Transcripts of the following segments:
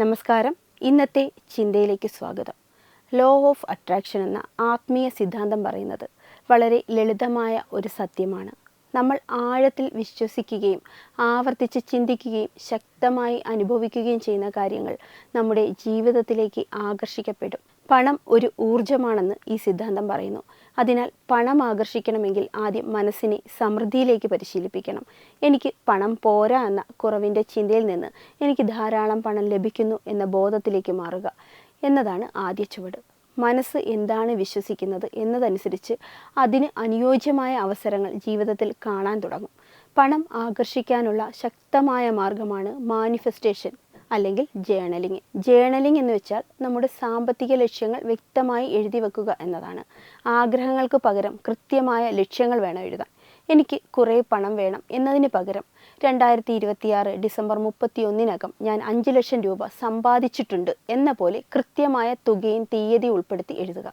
നമസ്കാരം. ഇന്നത്തെ ചിന്തയിലേക്ക് സ്വാഗതം. ലോ ഓഫ് അട്രാക്ഷൻ എന്ന ആത്മീയ സിദ്ധാന്തം പറയുന്നത് വളരെ ലളിതമായ ഒരു സത്യമാണ്. നമ്മൾ ആഴത്തിൽ വിശ്വസിക്കുകയും ആവർത്തിച്ച് ചിന്തിക്കുകയും ശക്തമായി അനുഭവിക്കുകയും ചെയ്യുന്ന കാര്യങ്ങൾ നമ്മുടെ ജീവിതത്തിലേക്ക് ആകർഷിക്കപ്പെടും. പണം ഒരു ഊർജമാണെന്ന് ഈ സിദ്ധാന്തം പറയുന്നു. അതിനാൽ പണം ആകർഷിക്കണമെങ്കിൽ ആദ്യം മനസ്സിനെ സമൃദ്ധിയിലേക്ക് പരിശീലിപ്പിക്കണം. എനിക്ക് പണം പോരാ എന്ന കുറവിന്റെ ചിന്തയിൽ നിന്ന് എനിക്ക് ധാരാളം പണം ലഭിക്കുന്നു എന്ന ബോധത്തിലേക്ക് മാറുക എന്നതാണ് ആദ്യ ചുവട്. മനസ്സ് എന്താണ് വിശ്വസിക്കുന്നത് എന്നതനുസരിച്ച് അതിന് അനുയോജ്യമായ അവസരങ്ങൾ ജീവിതത്തിൽ കാണാൻ തുടങ്ങും. പണം ആകർഷിക്കാനുള്ള ശക്തമായ മാർഗമാണ് മാനിഫെസ്റ്റേഷൻ. അല്ലെങ്കിൽ ജേണലിംഗ് ജേണലിംഗ് എന്ന് വെച്ചാൽ നമ്മുടെ സാമ്പത്തിക ലക്ഷ്യങ്ങൾ വ്യക്തമായി എഴുതി വെക്കുക എന്നതാണ്. ആഗ്രഹങ്ങൾക്ക് പകരം കൃത്യമായ ലക്ഷ്യങ്ങൾ വേണം എഴുതാൻ. എനിക്ക് കുറേ പണം വേണം എന്നതിന് പകരം രണ്ടായിരത്തി ഇരുപത്തിയാറ് ഡിസംബർ മുപ്പത്തി ഒന്നിനകം ഞാൻ അഞ്ച് ലക്ഷം രൂപ സമ്പാദിച്ചിട്ടുണ്ട് എന്ന പോലെ കൃത്യമായ തുകയും തീയതി ഉൾപ്പെടുത്തി എഴുതുക.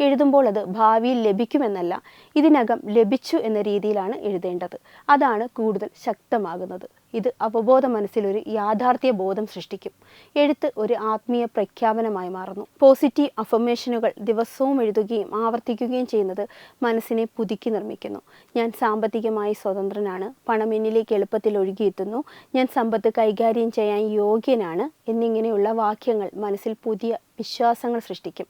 എഴുതുമ്പോൾ അത് ഭാവിയിൽ ലഭിക്കുമെന്നല്ല ഇതിനകം ലഭിച്ചു എന്ന രീതിയിലാണ് എഴുതേണ്ടത്. അതാണ് കൂടുതൽ ശക്തമാകുന്നത്. ഇത് അവബോധ മനസ്സിലൊരു യാഥാർത്ഥ്യ ബോധം സൃഷ്ടിക്കും. എഴുത്ത് ഒരു ആത്മീയ പ്രഖ്യാപനമായി മാറുന്നു. പോസിറ്റീവ് അഫർമേഷനുകൾ ദിവസവും എഴുതുകയും ആവർത്തിക്കുകയും ചെയ്യുന്നത് മനസ്സിനെ പുതുക്കി നിർമ്മിക്കുന്നു. ഞാൻ സാമ്പത്തികമായി സ്വതന്ത്രനാണ്. പണം എന്നിലേക്ക് എളുപ്പത്തിൽ ഒഴുകിയെത്തുന്നു. ഞാൻ സമ്പത്ത് കൈകാര്യം ചെയ്യാൻ യോഗ്യനാണ് എന്നിങ്ങനെയുള്ള വാക്യങ്ങൾ മനസ്സിൽ പുതിയ വിശ്വാസങ്ങൾ സൃഷ്ടിക്കും.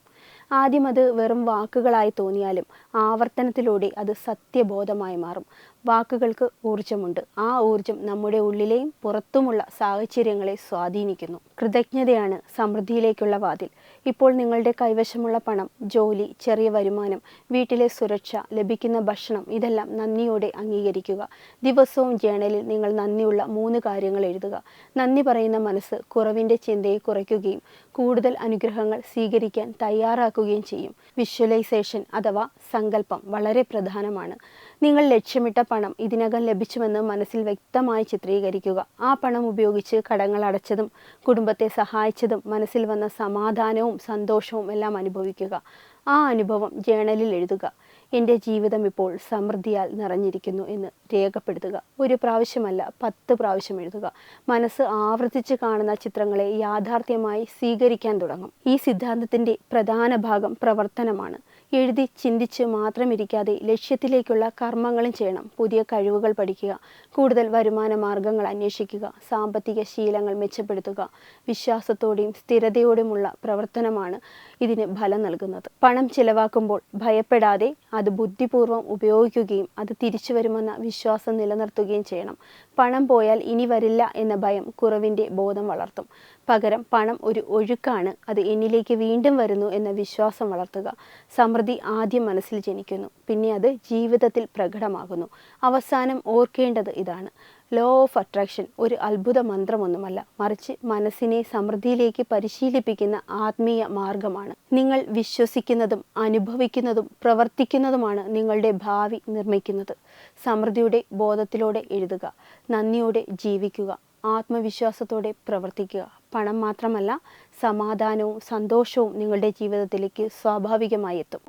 ആദ്യം അത് വെറും വാക്കുകളായി തോന്നിയാലും ആവർത്തനത്തിലൂടെ അത് സത്യബോധമായി മാറും. വാക്കുകൾക്ക് ഊർജമുണ്ട് ആ ഊർജം നമ്മുടെ ഉള്ളിലെയും പുറത്തുമുള്ള സാഹചര്യങ്ങളെ സ്വാധീനിക്കുന്നു. കൃതജ്ഞതയാണ് സമൃദ്ധിയിലേക്കുള്ള വാതിൽ. ഇപ്പോൾ നിങ്ങളുടെ കൈവശമുള്ള പണം ജോലി ചെറിയ വരുമാനം വീട്ടിലെ സുരക്ഷ ലഭിക്കുന്ന ഭക്ഷണം ഇതെല്ലാം നന്ദിയോടെ അംഗീകരിക്കുക. ദിവസവും ജേണലിൽ നിങ്ങൾ നന്ദിയുള്ള മൂന്ന് കാര്യങ്ങൾ എഴുതുക. നന്ദി പറയുന്ന മനസ്സ് കുറവിന്റെ ചിന്തയെ കുറയ്ക്കുകയും കൂടുതൽ അനുഗ്രഹങ്ങൾ സ്വീകരിക്കാൻ തയ്യാറാക്കുകയും ചെയ്യും. വിഷ്വലൈസേഷൻ അഥവാ സങ്കല്പം വളരെ പ്രധാനമാണ്. നിങ്ങൾ ലക്ഷ്യമിട്ട പണം ഇതിനകം ലഭിച്ചുവെന്ന് മനസ്സിൽ വ്യക്തമായി ചിത്രീകരിക്കുക. ആ പണം ഉപയോഗിച്ച് കടങ്ങൾ അടച്ചതും കുടുംബത്തെ സഹായിച്ചതും മനസ്സിൽ വന്ന സമാധാനവും സന്തോഷവും എല്ലാം അനുഭവിക്കുക. ആ അനുഭവം ജേണലിൽ എഴുതുക. എന്റെ ജീവിതം ഇപ്പോൾ സമൃദ്ധിയാൽ നിറഞ്ഞിരിക്കുന്നു എന്ന് രേഖപ്പെടുത്തുക. ഒരു പ്രാവശ്യമല്ല പത്ത് പ്രാവശ്യം എഴുതുക. മനസ്സ് ആവർത്തിച്ച് കാണുന്ന ചിത്രങ്ങളെ യാഥാർത്ഥ്യമായി സ്വീകരിക്കാൻ തുടങ്ങും. ഈ സിദ്ധാന്തത്തിന്റെ പ്രധാന ഭാഗം പ്രവർത്തനമാണ്. എഴുതി ചിന്തിച്ച് മാത്രം ഇരിക്കാതെ ലക്ഷ്യത്തിലേക്കുള്ള കർമ്മങ്ങളും ചെയ്യണം. പുതിയ കഴിവുകൾ പഠിക്കുക. കൂടുതൽ വരുമാന മാർഗങ്ങൾ അന്വേഷിക്കുക. സാമ്പത്തിക ശീലങ്ങൾ മെച്ചപ്പെടുത്തുക. വിശ്വാസത്തോടെയും സ്ഥിരതയോടെയുമുള്ള പ്രവർത്തനമാണ് ഇതിന് ഫലം നൽകുന്നത്. പണം ചിലവാക്കുമ്പോൾ ഭയപ്പെടാതെ അത് ബുദ്ധിപൂർവം ഉപയോഗിക്കുകയും അത് തിരിച്ചു വരുമെന്ന വിശ്വാസം നിലനിർത്തുകയും ചെയ്യണം. പണം പോയാൽ ഇനി വരില്ല എന്ന ഭയം കുറവിന്റെ ബോധം വളർത്തും. പകരം പണം ഒരു ഒഴുക്കാണ്. അത് എന്നിലേക്ക് വീണ്ടും വരുന്നു എന്ന വിശ്വാസം വളർത്തുക. സമൃദ്ധി ആദ്യം മനസ്സിൽ ജനിക്കുന്നു. പിന്നെ അത് ജീവിതത്തിൽ പ്രകടമാകുന്നു. അവസാനം ഓർക്കേണ്ടത് ഇതാണ്. ലോ ഓഫ് അട്രാക്ഷൻ ഒരു അത്ഭുത മന്ത്രമൊന്നുമല്ല. മറിച്ച് മനസ്സിനെ സമൃദ്ധിയിലേക്ക് പരിശീലിപ്പിക്കുന്ന ആത്മീയ മാർഗമാണ്. നിങ്ങൾ വിശ്വസിക്കുന്നതും അനുഭവിക്കുന്നതും പ്രവർത്തിക്കുന്നതുമാണ് നിങ്ങളുടെ ഭാവി നിർമ്മിക്കുന്നത്. സമൃദ്ധിയുടെ ബോധത്തിലൂടെ എഴുതുക. നന്ദിയോടെ ജീവിക്കുക. ആത്മവിശ്വാസത്തോടെ പ്രവർത്തിക്കുക. പണം മാത്രമല്ല സമാധാനവും സന്തോഷവും നിങ്ങളുടെ ജീവിതത്തിലേക്ക് സ്വാഭാവികമായി എത്തും.